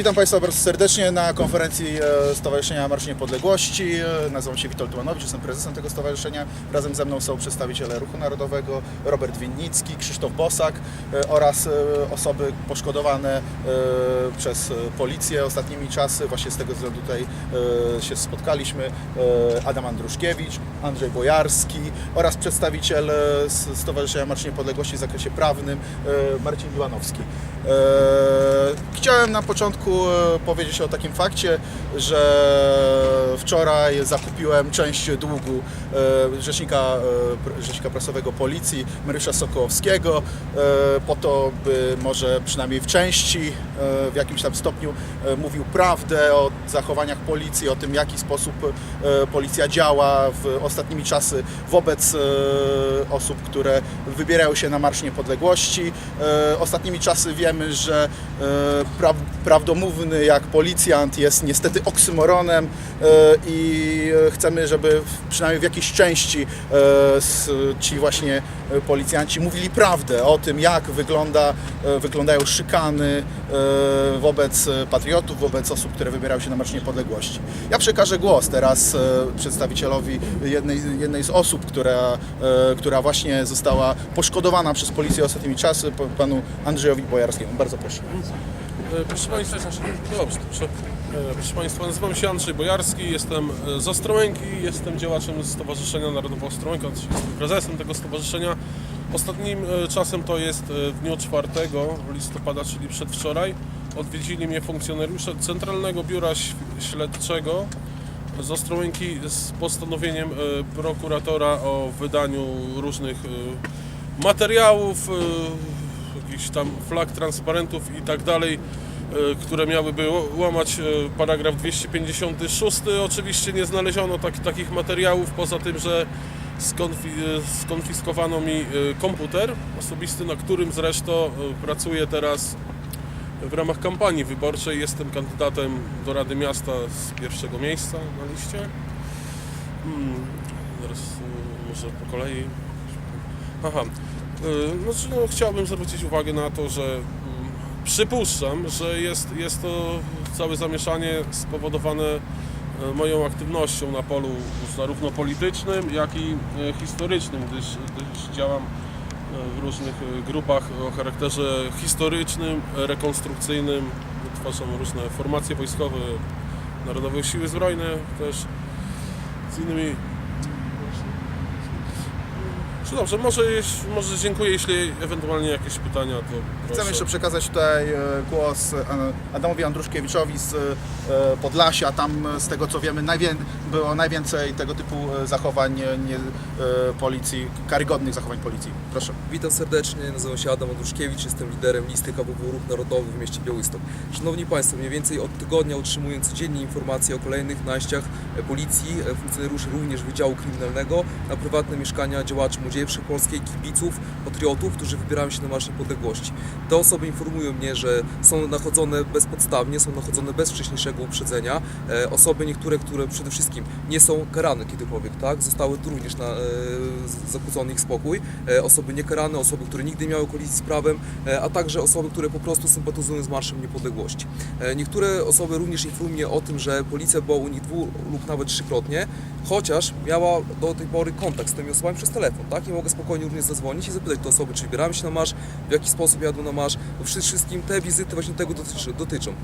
Witam Państwa bardzo serdecznie na konferencji e, Stowarzyszenia Marsz Niepodległości. E, Nazywam się Witold Tumanowicz, jestem prezesem tego stowarzyszenia. Razem ze mną są przedstawiciele Ruchu Narodowego, Robert Winnicki, Krzysztof Bosak e, oraz osoby poszkodowane przez policję ostatnimi czasy. Właśnie z tego względu tutaj się spotkaliśmy. Adam Andruszkiewicz, Andrzej Bojarski oraz przedstawiciel Stowarzyszenia Marsz Niepodległości w zakresie prawnym Marcin Iwanowski. E, Chciałem na początku e, powiedzieć o takim fakcie, że wczoraj zakupiłem część długu e, rzecznika, e, rzecznika prasowego policji Mariusza Sokołowskiego po to, by może przynajmniej w części, w jakimś tam stopniu mówił prawdę o zachowaniach policji, o tym, w jaki sposób policja działa w ostatnimi czasy wobec osób, które wybierają się na Marsz Niepodległości. Ostatnimi czasy wiemy, że e, pra, prawdomówny jak policjant jest niestety oksymoronem e, i e, chcemy, żeby przynajmniej w jakiejś części e, ci właśnie policjanci mówili prawdę o tym, jak wygląda, wyglądają szykany wobec patriotów, wobec osób, które wybierają się na Marsz Niepodległości. Ja przekażę głos teraz przedstawicielowi jednej, jednej z osób, która, która właśnie została poszkodowana przez policję ostatnimi czasy, pa- panu Andrzejowi Bojarskiemu. Bardzo proszę. E, Proszę Państwa, dobrze, dobrze. E, Proszę Państwa, nazywam się Andrzej Bojarski, jestem e, z Ostrołęki, jestem działaczem Stowarzyszenia Narodowego Ostrołęka, jestem prezesem tego stowarzyszenia. Ostatnim czasem to jest w dniu 4 listopada, czyli przedwczoraj, odwiedzili mnie funkcjonariusze Centralnego Biura Śledczego z Ostrołęki z postanowieniem prokuratora o wydaniu różnych materiałów, jakichś tam flag, transparentów i tak dalej, e, które miałyby łamać e, paragraf 256. Oczywiście nie znaleziono tak, takich materiałów, poza tym, że e, skonfiskowano mi komputer osobisty, na którym zresztą pracuję teraz w ramach kampanii wyborczej. Jestem kandydatem do Rady Miasta z pierwszego miejsca na liście. Hmm, zaraz e, może po kolei. Aha. Znaczy, no, chciałbym zwrócić uwagę na to, że mm, przypuszczam, że jest, jest to całe zamieszanie spowodowane e, moją aktywnością na polu zarówno politycznym, jak i e, historycznym, gdyż, gdyż działam w różnych grupach o charakterze historycznym, rekonstrukcyjnym. Tworzą różne formacje wojskowe, Narodowe Siły Zbrojne też z innymi dobrze, może, może dziękuję, jeśli ewentualnie jakieś pytania, to. Chcemy jeszcze przekazać tutaj e, głos e, Adamowi Andruszkiewiczowi z e, Podlasia. Tam z tego co wiemy najwię- było najwięcej tego typu zachowań nie, policji, karygodnych zachowań policji. Proszę. Witam serdecznie, nazywam się Adam Andruszkiewicz, jestem liderem listy KWW Ruch Narodowy w mieście Białystok. Szanowni Państwo, mniej więcej od tygodnia otrzymuję codziennie informacje o kolejnych najściach e, policji, funkcjonariuszy również Wydziału Kryminalnego na prywatne mieszkania działaczy Młodzieży Wszechpolskiej, kibiców, patriotów, którzy wybierają się na Marsz Niepodległości. Te osoby informują mnie, że są nachodzone bezpodstawnie, są nachodzone bez wcześniejszego uprzedzenia. E, Osoby niektóre, które przede wszystkim nie są karane kiedykolwiek, tak? Zostały tu również na, e, zakłócony ich spokój. E, Osoby niekarane, osoby, które nigdy nie miały kolizji z prawem, a także osoby, które po prostu sympatyzują z Marszem Niepodległości. Niektóre osoby również informują mnie o tym, że policja była u nich dwu lub nawet trzykrotnie, chociaż miała do tej pory kontakt z tymi osobami przez telefon, tak? I mogę spokojnie również zadzwonić i zapytać te osoby, czy wybierają się na marsz, w jaki sposób jadą na marsz, bo przede wszystkim te wizyty właśnie tego dotyczą.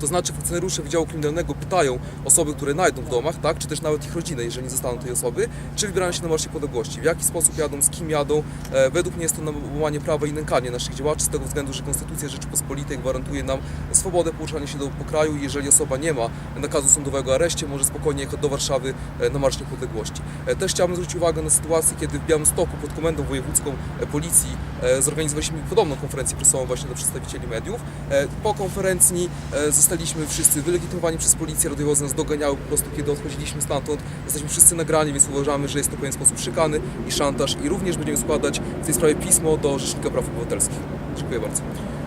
To znaczy funkcjonariusze Wydziału Kryminalnego pytają osoby, które najdą w domach, tak, czy też nawet ich rodzinę, jeżeli nie zostaną tej osoby, czy wybierają się na Marsz Niepodległości, w jaki sposób jadą, z kim jadą. E, według mnie jest to łamanie prawa i nękanie naszych działaczy z tego względu, że Konstytucja Rzeczypospolitej gwarantuje nam swobodę poruszania się do po kraju i jeżeli osoba nie ma nakazu sądowego areszcie, może spokojnie jechać do Warszawy e, na Marsz Niepodległości. E, też chciałbym zwrócić uwagę na sytuację, kiedy w Białymstoku pod Komendą Wojewódzką e, Policji e, zorganizowaliśmy podobną konferencję prasową właśnie dla przedstawicieli mediów. E, po konferencji e, zostaliśmy wszyscy wylegitymowani przez policję, radiowozy nas doganiały po prostu, kiedy odchodziliśmy stamtąd. Jesteśmy wszyscy nagrani, więc uważamy, że jest to w pewien sposób szykany i szantaż i również będziemy składać w tej sprawie pismo do Rzecznika Praw Obywatelskich. Dziękuję bardzo.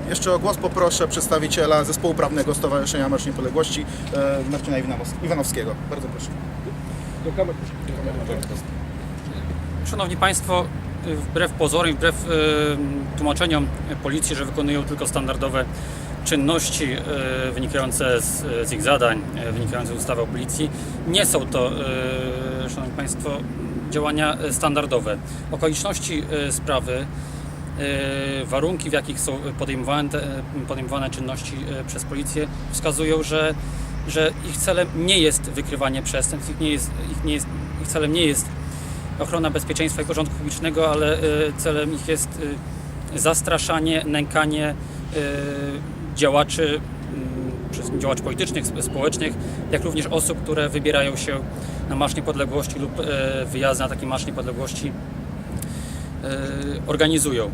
Jeszcze o głos poproszę przedstawiciela Zespołu Prawnego Stowarzyszenia Marsz Niepodległości e, Marcina Iwanows- Iwanowskiego. Bardzo proszę. Szanowni Państwo, wbrew pozorom, wbrew tłumaczeniom policji, że wykonują tylko standardowe czynności, e, wynikające z, z ich zadań, e, wynikające z ustawy o policji, nie są to, e, Szanowni Państwo, działania e, standardowe. Okoliczności e, sprawy, e, warunki, w jakich są podejmowane, podejmowane czynności e, przez policję, wskazują, że, że ich celem nie jest wykrywanie przestępstw, ich, nie jest, ich, nie jest, ich celem nie jest ochrona bezpieczeństwa i porządku publicznego, ale e, celem ich jest e, zastraszanie, nękanie e, działaczy, mm, działaczy politycznych, sp- społecznych, jak również osób, które wybierają się na Marsz Niepodległości lub e, wyjazdy na taki Marsz Niepodległości e, organizują.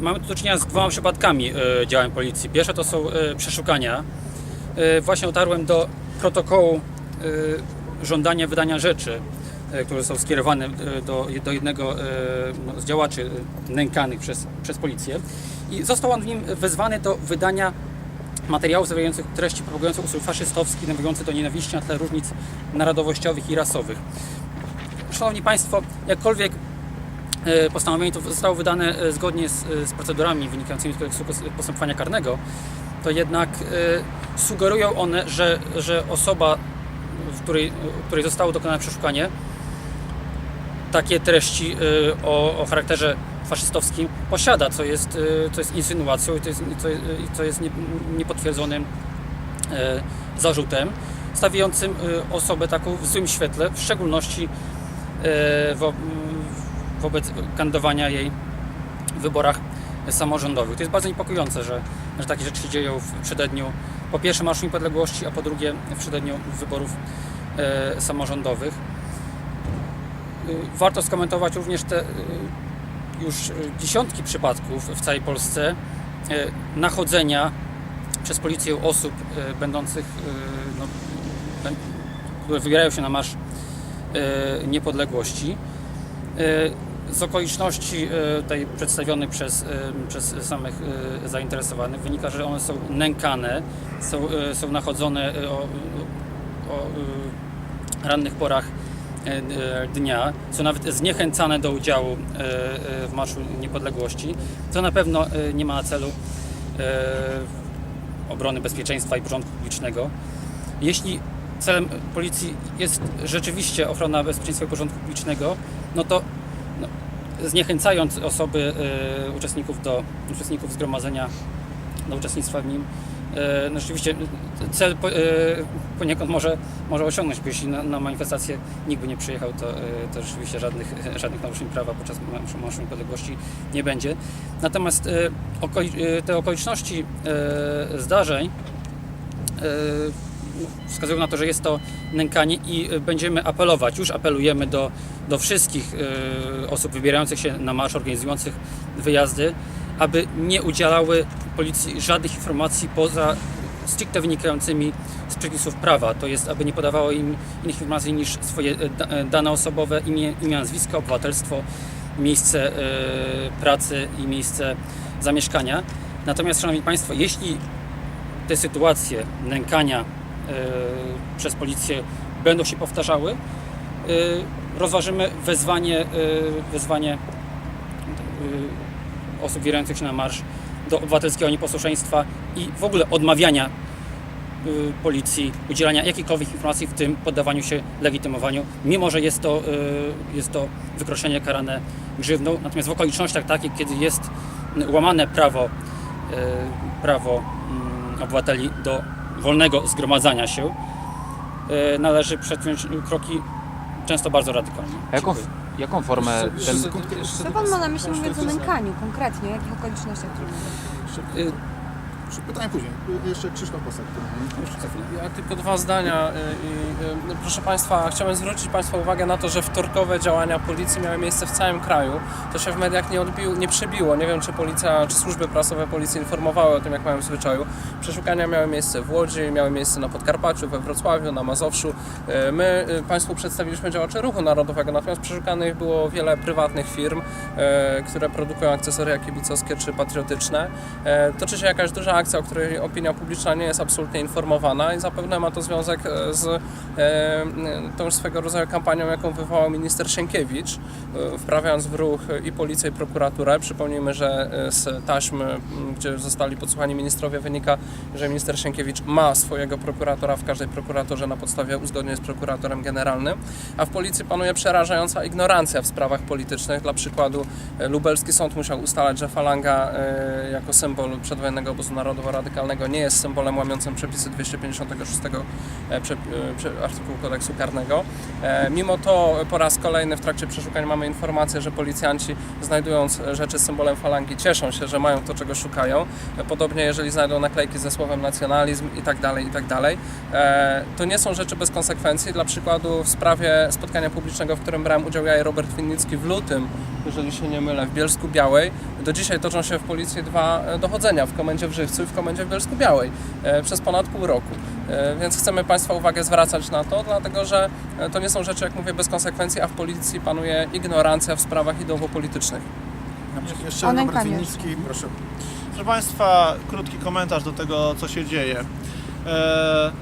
Mamy tu do czynienia z dwoma przypadkami e, działań policji. Pierwsze to są przeszukania. Właśnie dotarłem do protokołu żądania wydania rzeczy, które są skierowane do, jednego z działaczy nękanych przez, przez policję. I został on w nim wezwany do wydania materiałów zawierających treści propagujące ustrój faszystowski, nawiązujący do nienawiści na tle różnic narodowościowych i rasowych. Szanowni Państwo, jakkolwiek e, postanowienie to zostało wydane e, zgodnie z, e, z procedurami wynikającymi z kodeksu pos- postępowania karnego, to jednak sugerują one, że, że osoba, w której, w której zostało dokonane przeszukanie, takie treści o, o charakterze faszystowskim posiada, co jest, e, co jest insynuacją i co jest, co, jest- co jest nie- niepotwierdzonym e, zarzutem, stawiającym e, osobę taką w złym świetle, w szczególności e, wo, wobec kandydowania jej w wyborach samorządowych. To jest bardzo niepokojące, że, że takie rzeczy się dzieją w przededniu po pierwsze Marszu Niepodległości, a po drugie w przededniu wyborów e, samorządowych. Y, Warto skomentować również te y, już y, dziesiątki przypadków w całej Polsce y, nachodzenia przez policję osób y, będących, no, które wybierają się na Marsz Niepodległości. Z okoliczności tutaj przedstawionych przez, przez samych zainteresowanych wynika, że one są nękane, są, są nachodzone o, o rannych porach dnia, są nawet zniechęcane do udziału y, w Marszu Niepodległości, co na pewno nie ma na celu obrony bezpieczeństwa i porządku publicznego. Jeśli celem policji jest rzeczywiście ochrona bezpieczeństwa i porządku publicznego, no to no, zniechęcając osoby uczestników do uczestników zgromadzenia do uczestnictwa w nim, no rzeczywiście cel y, poniekąd może, może osiągnąć, bo jeśli na, na manifestację nikt by nie przyjechał, to, y, to rzeczywiście żadnych, żadnych naruszeń prawa podczas Marszu- Niepodległości nie będzie. Natomiast okoli, te okoliczności zdarzeń wskazują na to, że jest to nękanie i będziemy apelować, już apelujemy do, do wszystkich osób wybierających się na marsz, organizujących wyjazdy, aby nie udzielały policji żadnych informacji poza stricte wynikającymi z przepisów prawa, to jest, aby nie podawały im innych informacji niż swoje da- y, dane osobowe, imię, imię nazwisko, obywatelstwo, miejsce y, pracy i miejsce zamieszkania. Natomiast, Szanowni Państwo, jeśli te sytuacje nękania e, przez policję będą się powtarzały, e, rozważymy wezwanie, e, wezwanie e, osób wybierających się na marsz do obywatelskiego nieposłuszeństwa i w ogóle odmawiania e, policji udzielania jakichkolwiek informacji, w tym poddawaniu się legitymowaniu, mimo że jest to, e, jest to wykroczenie karane grzywną. Natomiast w okolicznościach takich, kiedy jest łamane prawo, e, prawo mm, obywateli do wolnego zgromadzania się, należy przedjąć kroki często bardzo radykalne. Jaką. Jaką formę ten, Co pan ma na myśli mówiąc o nękaniu konkretnie? O jakich okolicznościach? Y, Pytanie później. Jeszcze Krzysztof Bosak. Ja tylko dwa zdania. y, y, Proszę Państwa, chciałem zwrócić Państwa uwagę na to, że wtorkowe działania policji miały miejsce w całym kraju. To się w mediach nie, odbił, nie przebiło. Nie wiem, czy policja, czy służby prasowe policji informowały o tym, jak mają w zwyczaju. Przeszukania miały miejsce w Łodzi, miały miejsce na Podkarpaciu, we Wrocławiu, na Mazowszu. Y, My y, Państwu przedstawiliśmy działaczy ruchu narodowego, natomiast przeszukanych było wiele prywatnych firm, y, które produkują akcesoria kibicowskie czy patriotyczne. Toczy się jakaś duża akcja, o której opinia publiczna nie jest absolutnie informowana i zapewne ma to związek e, z e, tą swego rodzaju kampanią, jaką wywołał minister Sienkiewicz, e, wprawiając w ruch i policję i prokuraturę. Przypomnijmy, że z taśm, m, gdzie zostali podsłuchani ministrowie, wynika, że minister Sienkiewicz ma swojego prokuratora w każdej prokuraturze na podstawie uzgodnień z prokuratorem generalnym, a w policji panuje przerażająca ignorancja w sprawach politycznych. Dla przykładu lubelski sąd musiał ustalać, że falanga jako symbol przedwojennego obozu narodowo-radykalnego nie jest symbolem łamiącym przepisy 256 e, e, artykułu kodeksu karnego. E, Mimo to po raz kolejny w trakcie przeszukań mamy informację, że policjanci znajdując rzeczy z symbolem falangi cieszą się, że mają to, czego szukają. Podobnie jeżeli znajdą naklejki ze słowem nacjonalizm i tak dalej, i tak dalej. To nie są rzeczy bez konsekwencji. Dla przykładu w sprawie spotkania publicznego, w którym brałem udział ja i Robert Winnicki w lutym, jeżeli się nie mylę, w Bielsku Białej. Do dzisiaj toczą się w policji dwa dochodzenia w komendzie w Żywcu w komendzie w Bielsku Białej e, przez ponad pół roku. E, Więc chcemy Państwa uwagę zwracać na to, dlatego że e, to nie są rzeczy, jak mówię, bez konsekwencji, a w policji panuje ignorancja w sprawach ideowo-politycznych. Jeszcze Robert. Winnicki, proszę. Proszę Państwa, krótki komentarz do tego, co się dzieje.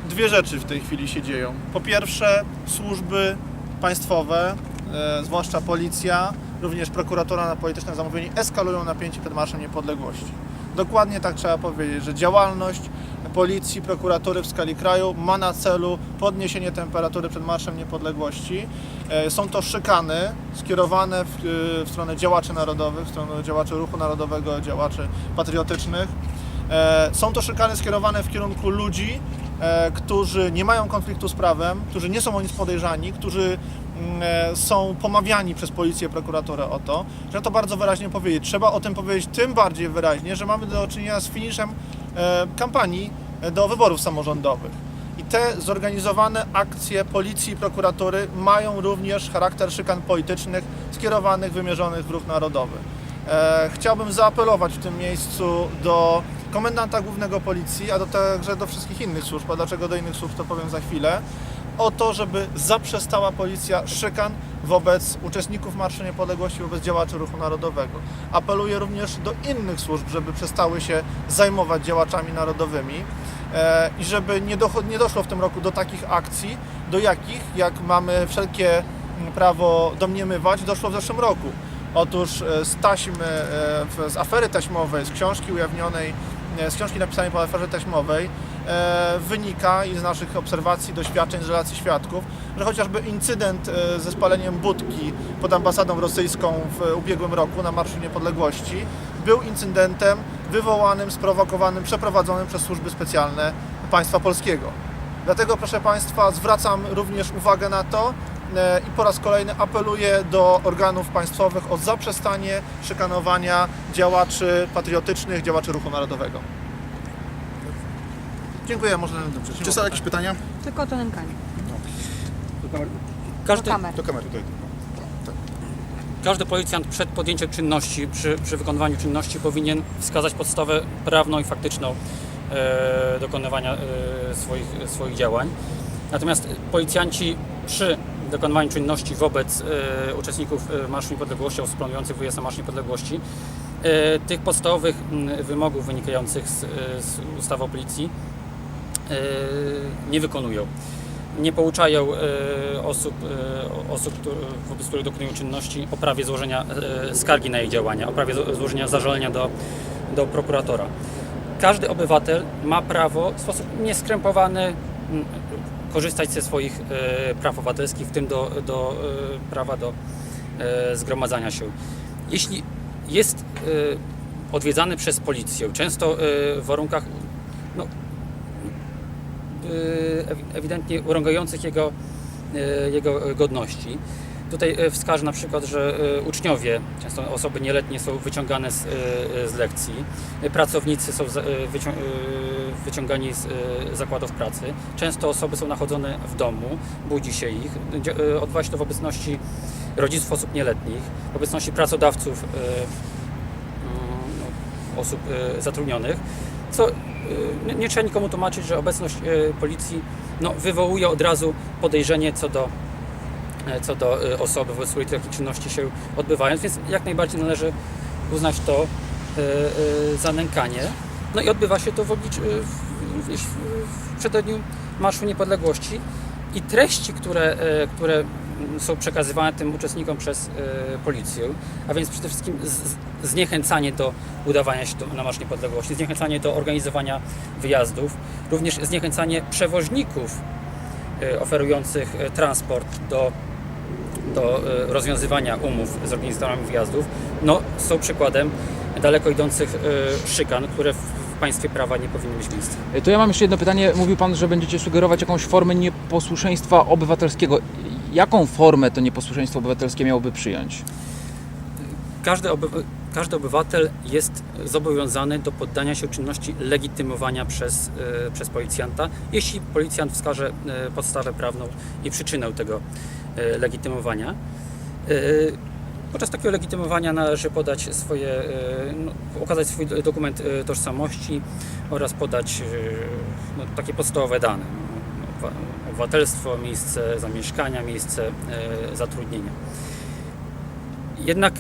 Dwie rzeczy w tej chwili się dzieją. Po pierwsze, służby państwowe, zwłaszcza policja, również prokuratura na polityczne zamówienie, eskalują napięcie przed Marszem Niepodległości. Dokładnie tak trzeba powiedzieć, że działalność policji, prokuratury w skali kraju ma na celu podniesienie temperatury przed Marszem Niepodległości. E, Są to szykany skierowane w, w stronę działaczy narodowych, w stronę działaczy ruchu narodowego, działaczy patriotycznych. E, Są to szykany skierowane w kierunku ludzi, e, którzy nie mają konfliktu z prawem, którzy nie są o nic podejrzani, którzy e, są pomawiani przez policję, prokuraturę o to. Trzeba to bardzo wyraźnie powiedzieć. Trzeba o tym powiedzieć tym bardziej wyraźnie, że mamy do czynienia z finiszem e, kampanii e, do wyborów samorządowych. I te zorganizowane akcje policji i prokuratury mają również charakter szykan politycznych skierowanych, wymierzonych w ruch narodowy. E, chciałbym zaapelować w tym miejscu do komendanta głównego policji, a do także do wszystkich innych służb, a dlaczego do innych służb to powiem za chwilę, o to, żeby zaprzestała policja szykan wobec uczestników Marszu Niepodległości, wobec działaczy ruchu narodowego. Apeluję również do innych służb, żeby przestały się zajmować działaczami narodowymi e, i żeby nie, docho- nie doszło w tym roku do takich akcji, do jakich, jak mamy wszelkie mm, prawo domniemywać, doszło w zeszłym roku. Otóż e, z taśmy, e, z afery taśmowej, z książki ujawnionej, e, z książki napisanej po aferze taśmowej e, wynika i z naszych obserwacji, doświadczeń, z relacji świadków, że chociażby incydent e, ze spaleniem budki pod ambasadą rosyjską w ubiegłym roku na Marszu Niepodległości był incydentem wywołanym, sprowokowanym, przeprowadzonym przez służby specjalne państwa polskiego. Dlatego, proszę Państwa, zwracam również uwagę na to e, i po raz kolejny apeluję do organów państwowych o zaprzestanie szykanowania działaczy patriotycznych, działaczy ruchu narodowego. Dziękuję, można dobrze. Czy są jakieś pytania? Tylko to nękanie. Do Każdy, kamer. Do kamery tutaj. każdy policjant przed podjęciem czynności, przy, przy wykonywaniu czynności powinien wskazać podstawę prawną i faktyczną e, dokonywania e, swoich, swoich działań. Natomiast policjanci przy dokonywaniu czynności wobec e, uczestników Marszu Niepodległości osób planujących wyjazd na Marsz Niepodległości e, tych podstawowych wymogów wynikających z, e, z ustawy o policji nie wykonują. Nie pouczają osób, osób wobec których dokonują czynności o prawie złożenia skargi na ich działania, o prawie zło- złożenia zażalenia do, do prokuratora. Każdy obywatel ma prawo w sposób nieskrępowany korzystać ze swoich e, praw obywatelskich, w tym do, do e, prawa do e, zgromadzania się. Jeśli jest odwiedzany przez policję, często w warunkach no, ewi- ewidentnie urągających jego, jego godności. Tutaj y, wskażę na przykład, że y, uczniowie, często osoby nieletnie są wyciągane z, y, z lekcji, pracownicy są wycią- wyciągani z zakładów pracy, często osoby są nachodzone w domu, budzi się ich, odbywa się to w obecności rodziców osób nieletnich, w obecności pracodawców no, osób zatrudnionych, co nie, trzeba nikomu tłumaczyć, że obecność policji no, wywołuje od razu podejrzenie co do, e, co do y, osoby, wobec której takie czynności się odbywają, więc jak najbardziej należy uznać to y, za nękanie. No i odbywa się to w również w przededniu Marszu Niepodległości i treści, które, e, które są przekazywane tym uczestnikom przez e, policję, a więc przede wszystkim zniechęcanie do udawania się na Marsz Niepodległości, zniechęcanie do organizowania wyjazdów, również zniechęcanie przewoźników e, oferujących e, transport do, do e, rozwiązywania umów z organizatorami wyjazdów, no, są przykładem daleko idących e, szykan, które w, państwie prawa nie powinny mieć miejsca. To ja mam jeszcze jedno pytanie. Mówił Pan, że będziecie sugerować jakąś formę nieposłuszeństwa obywatelskiego. Jaką formę to nieposłuszeństwo obywatelskie miałoby przyjąć? Każdy, oby, każdy obywatel jest zobowiązany do poddania się czynności legitymowania przez, e, przez policjanta, jeśli policjant wskaże e, podstawę prawną i przyczynę tego e, legitymowania. E, Podczas takiego legitymowania należy podać swoje, e, no, swój dokument e, tożsamości oraz podać e, no, takie podstawowe dane. No, obywa- Obywatelstwo, miejsce zamieszkania, miejsce e, zatrudnienia. Jednak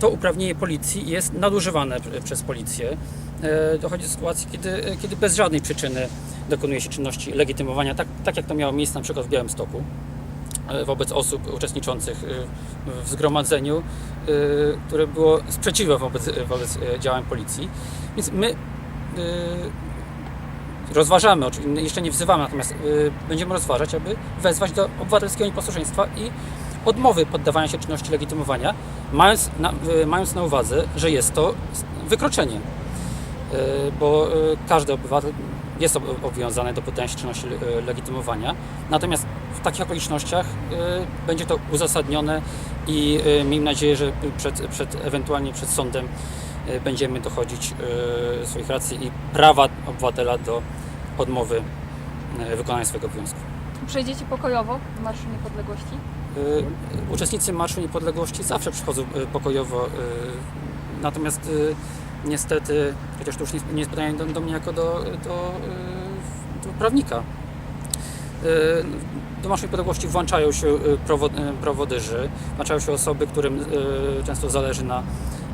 to uprawnienie policji jest nadużywane przez policję. E, Dochodzi do sytuacji, kiedy, kiedy bez żadnej przyczyny dokonuje się czynności legitymowania, tak, tak jak to miało miejsce na przykład w Białymstoku, e, wobec osób uczestniczących y, w zgromadzeniu, y, które było sprzeciwem wobec, wobec e, działań policji. Więc my y, rozważamy, jeszcze nie wzywamy, natomiast będziemy rozważać, aby wezwać do obywatelskiego nieposłuszeństwa i odmowy poddawania się czynności legitymowania, mając na, mając na uwadze, że jest to wykroczenie, bo każdy obywatel jest ob- obowiązany do poddania się czynności y, legitymowania, natomiast w takich okolicznościach y, będzie to uzasadnione i y, miejmy nadzieję, że przed, przed, ewentualnie przed sądem będziemy dochodzić swoich racji i prawa obywatela do odmowy wykonania swojego obowiązku. Przejdziecie pokojowo w Marszu Niepodległości? Uczestnicy Marszu Niepodległości zawsze przychodzą pokojowo, natomiast niestety, chociaż to już nie, jest pytanie do, do mnie jako do, do, y, do prawnika, y, do Marszu Niepodległości włączają się y, prowo, prowodyży, włączają się osoby, którym często zależy na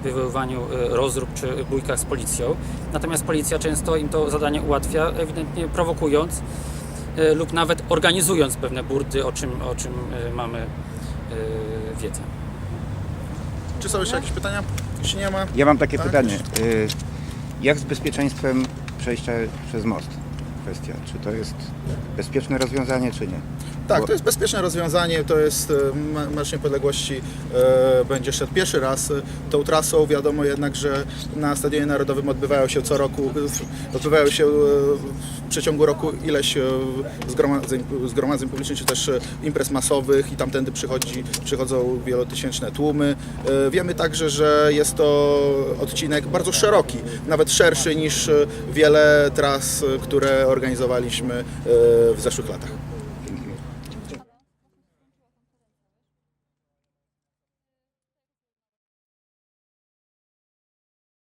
wywoływaniu rozrób czy bójkach z policją. Natomiast policja często im to zadanie ułatwia, ewidentnie prowokując lub nawet organizując pewne burdy, o czym, o czym mamy wiedzę. Czy są jeszcze jakieś pytania? Jeśli nie ma, Ja mam takie Tak? pytanie. Y, Jak z bezpieczeństwem przejścia przez most? Kwestia, czy to jest bezpieczne rozwiązanie, czy nie? Tak, to jest bezpieczne rozwiązanie, to jest e, Marsz Niepodległości e, będzie szedł pierwszy raz tą trasą. Wiadomo jednak, że na Stadionie Narodowym odbywają się co roku, odbywają się e, w przeciągu roku ileś zgromadzeń, zgromadzeń publicznych, czy też imprez masowych i tamtędy przychodzi, przychodzą wielotysięczne tłumy. Wiemy także, że jest to odcinek bardzo szeroki, nawet szerszy niż wiele tras, które organizowaliśmy w zeszłych latach.